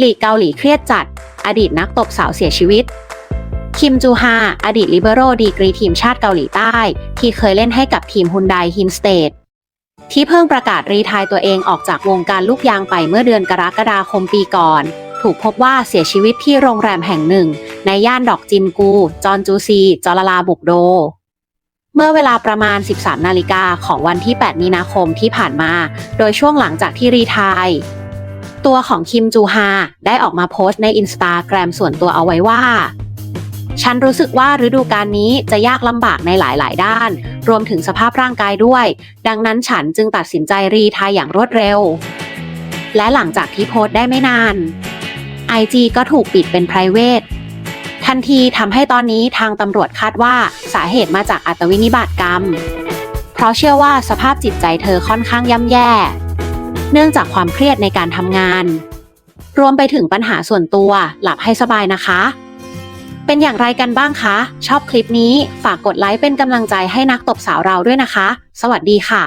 หลีกเกาหลีเครียดจัด อดีตนักตบสาวเสียชีวิต คิมจูฮา อดีตลิเบโรดีกรีทีมชาติเกาหลีใต้ ที่เคยเล่นให้กับทีมฮุนไดฮินสเตดที่เพิ่งประกาศรีทายตัวเองออกจากวงการลูกยางไปเมื่อเดือนกรกฎาคมปีก่อน ถูกพบว่าเสียชีวิตที่โรงแรมแห่งหนึ่ง ในย่านดอกจินกู จอนจูซี จอลาลาบุกโด เมื่อเวลาประมาณ 13 นาฬิกาของวันที่ 8 มีนาคมที่ผ่านมา โดยช่วงหลังจากที่รีทาย ตัวของคิมจูฮาได้ออกมาโพสต์ในอินสตาแกรมส่วนตัวเอาไว้ว่า ฉันรู้สึกว่าฤดูกาลนี้จะยากลำบากในหลาย ๆ ด้าน รวมถึงสภาพร่างกายด้วย ดังนั้นฉันจึงตัดสินใจรีทายอย่างรวดเร็ว และหลังจากที่โพสต์ได้ไม่นาน IG ก็ถูกปิดเป็น p r i v a t ทันทีทำให้ตอนนี้ทางตำรวจคาดว่าสาเหตุมาจากอัตวินิบาตกรรม เพราะเชื่อว่าสภาพจิตใจเธอค่อนข้างย่ำแย่ เนื่องจากความเครียดในการทำงาน รวมไปถึงปัญหาส่วนตัวหลับให้สบายนะคะ เป็นอย่างไรกันบ้างคะ ชอบคลิปนี้ฝากกดไลค์เป็นกำลังใจให้นักตบสาวเราด้วยนะคะ สวัสดีค่ะ